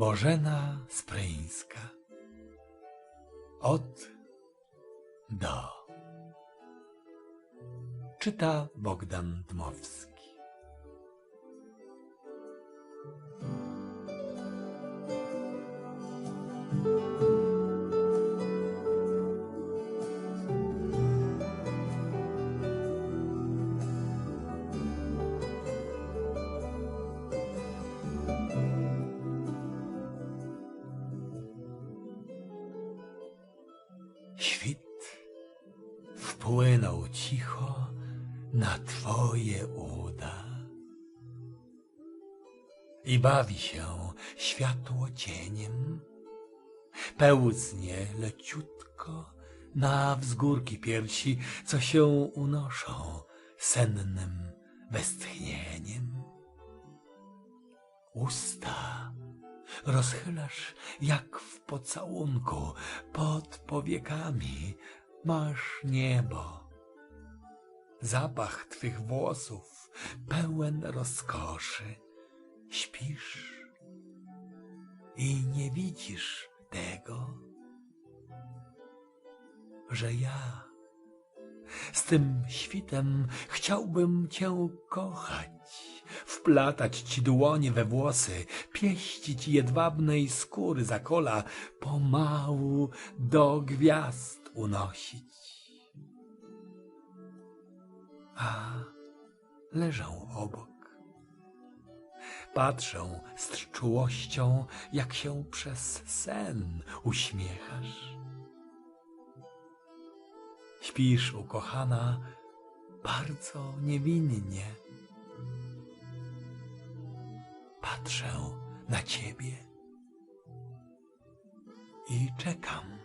Bożena Spryńska Od do. Czyta Bogdan Dmowski Świt wpłynął cicho na twoje uda i bawi się światło cieniem, pełznie leciutko na wzgórki piersi, co się unoszą sennym westchnieniem. Usta rozchylasz jak w pocałunku, pod powiekami masz niebo. Zapach twych włosów pełen rozkoszy. Śpisz i nie widzisz tego, że ja z tym świtem chciałbym cię kochać, wplatać ci dłonie we włosy, pieścić jedwabnej skóry za kola, pomału do gwiazd unosić. A leżę obok. Patrzę z czułością, jak się przez sen uśmiechasz. Śpisz, ukochana, bardzo niewinnie. Patrzę na ciebie i czekam.